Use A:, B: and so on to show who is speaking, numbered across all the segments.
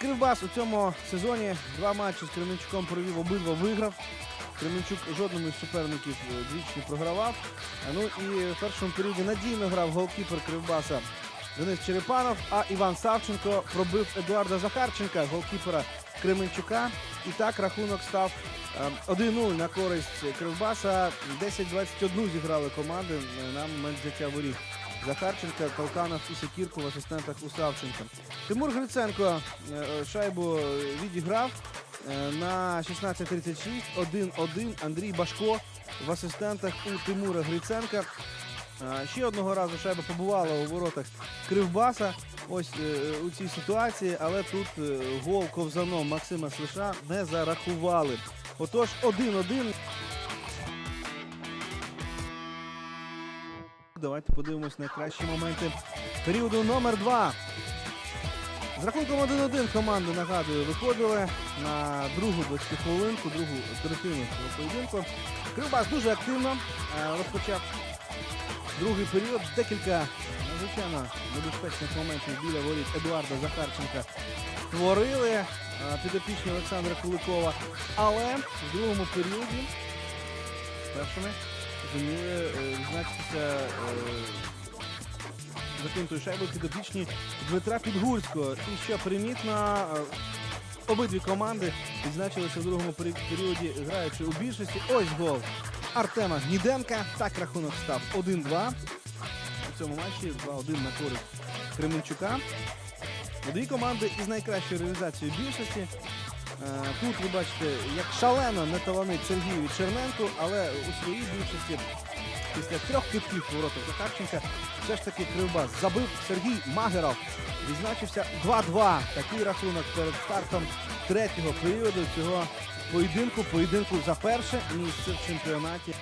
A: Кривбас у цьому сезоні два матчі з Кременчуком провів, обидва виграв. Кременчук жодному із суперників е, двічі не програвав. Ну і в першому періоді надійно грав голкіпер Кривбаса Денис Черепанов, а Іван Савченко пробив Едуарда Захарченка, голкіпера Кременчука. І так рахунок став е, 1-0 на користь Кривбаса. 10-21 зіграли команди е, на момент взяття воріт. Захарченка, Калканов і Секірко в асистентах у Савченка. Тимур Гриценко е, е, шайбу відіграв е, на 16.36, 1-1. Андрій Башко в асистентах у Тимура Гриценка. Ще одного разу шайба побувала у воротах Кривбаса. Ось у цій ситуації, але тут гол ковзаном Максима Слиша не зарахували. Отож, 1-1. Давайте подивимось найкращі моменти періоду номер 2. З рахунком 1-1 команди, нагадую, виходили на другу 20 хвилинку, другу цього поєдинку. Кривбас дуже активно е, розпочав другий період. Декілька надзвичайно небезпечних моментів біля воріт Едуарда Захарченка створили е, підопічні Олександра Куликова. Але в другому періоді першими зуміли е, відзначитися е, закинутою шайбою підопічні Дмитра Підгурського. І що примітно, е, обидві команди відзначилися в другому періоді, граючи у більшості. Ось гол Артема Гніденка. Так рахунок став 1-2. У цьому матчі 2-1 на користь Кременчука. Дві команди із найкращою реалізацією більшості. Е, Тут ви бачите, як шалено не таланить Сергію Черненку, але у своїй більшості після трьох китків воротах Захарченка все ж таки Кривбас забив Сергій Магеров. Відзначився 2-2. Такий рахунок перед стартом третього періоду цього поєдинку. Поєдинку за перше місце в чемпіонаті.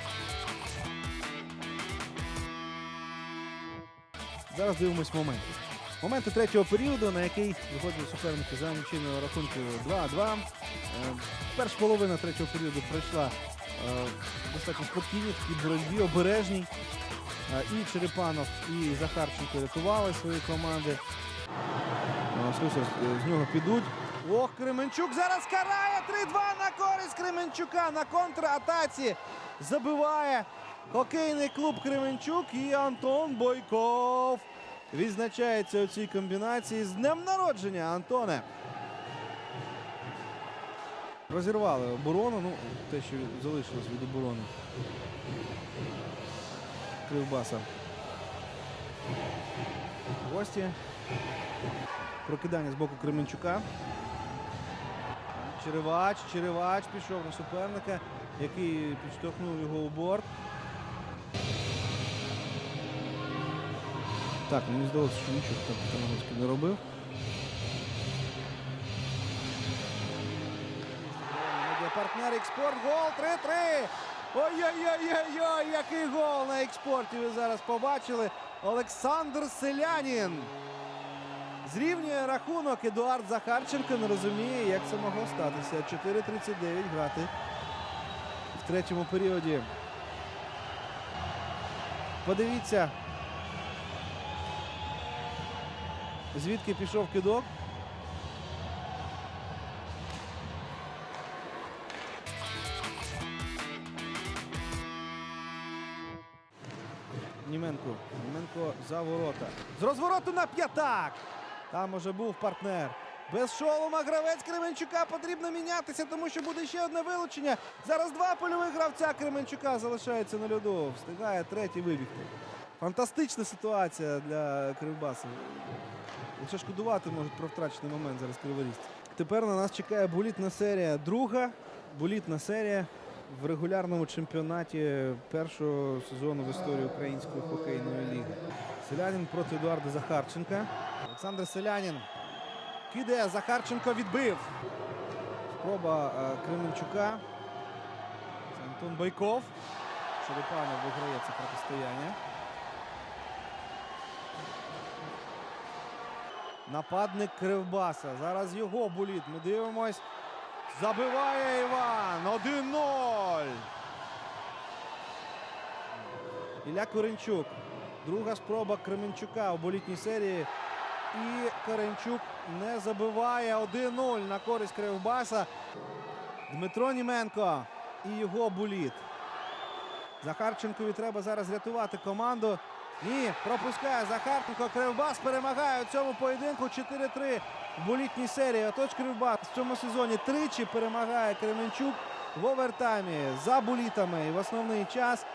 A: Зараз дивимось моменти. Моменти третього періоду, на який виходили суперники за нічийною рахунку 2-2. Е, Перша половина третього періоду пройшла е, достатньо спокійно, такій боротьбі, обережній. Е, І Черепанов, і Захарченко рятували свої команди. Слухай, з нього підуть. Ох, Кременчук зараз карає 3-2 на користь Кременчука на контратаці. Забиває хокейний клуб Кременчук і Антон Бойков. Відзначається у цій комбінації з днем народження, Антоне. Розірвали оборону, ну, те, що залишилось від оборони. Кривбаса. Гості. Прокидання з боку Кременчука. Черевач, Черевач пішов на суперника, який підштовхнув його у борт. Так, мені здалося, що нічого там Тарнагольський не робив. Медіапартнер Експорт. Гол 3-3. Ой-ой-ой-ой, який гол на експорті ви зараз побачили. Олександр Селянін. Зрівнює рахунок Едуард Захарченко не розуміє, як це могло статися. 4.39 грати в третьому періоді. Подивіться, звідки пішов кидок. Німенко. Німенко за ворота. З розвороту на п'ятак. Там уже був партнер. Без шолома гравець Кременчука потрібно мінятися, тому що буде ще одне вилучення. Зараз два польових гравця Кременчука залишаються на льоду. Встигає третій вибігти. Фантастична ситуація для Кривбаса. Лише шкодувати можуть про втрачений момент зараз криворізці. Тепер на нас чекає болітна серія. Друга болітна серія в регулярному чемпіонаті першого сезону в історії української хокейної ліги. Селянін проти Едуарда Захарченка. Олександр Селянін кидає. Захарченко відбив. Спроба е, Кременчука. Це Антон Байков. Черепанов виграє це протистояння. Нападник Кривбаса. Зараз його боліт. Ми дивимось. Забиває Іван. 1-0. Ілля Коренчук. Друга спроба Кременчука у болітній серії. І Каренчук не забиває 1-0 на користь Кривбаса. Дмитро Німенко і його буліт. Захарченкові треба зараз рятувати команду. Ні, пропускає Захарченко. Кривбас перемагає у цьому поєдинку 4-3 в болітній серії. Отож Кривбас в цьому сезоні тричі перемагає Кременчук в овертаймі за булітами і в основний час.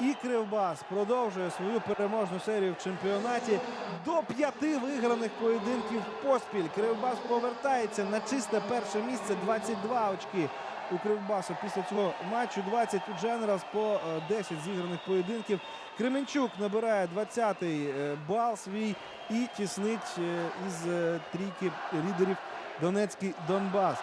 A: І Кривбас продовжує свою переможну серію в чемпіонаті до п'яти виграних поєдинків поспіль. Кривбас повертається на чисте перше місце 22 очки у Кривбасу після цього матчу 20 у Дженералс по е, 10 зіграних поєдинків. Кременчук набирає 20-й е, бал свій і тіснить е, із е, трійки лідерів Донецький Донбас.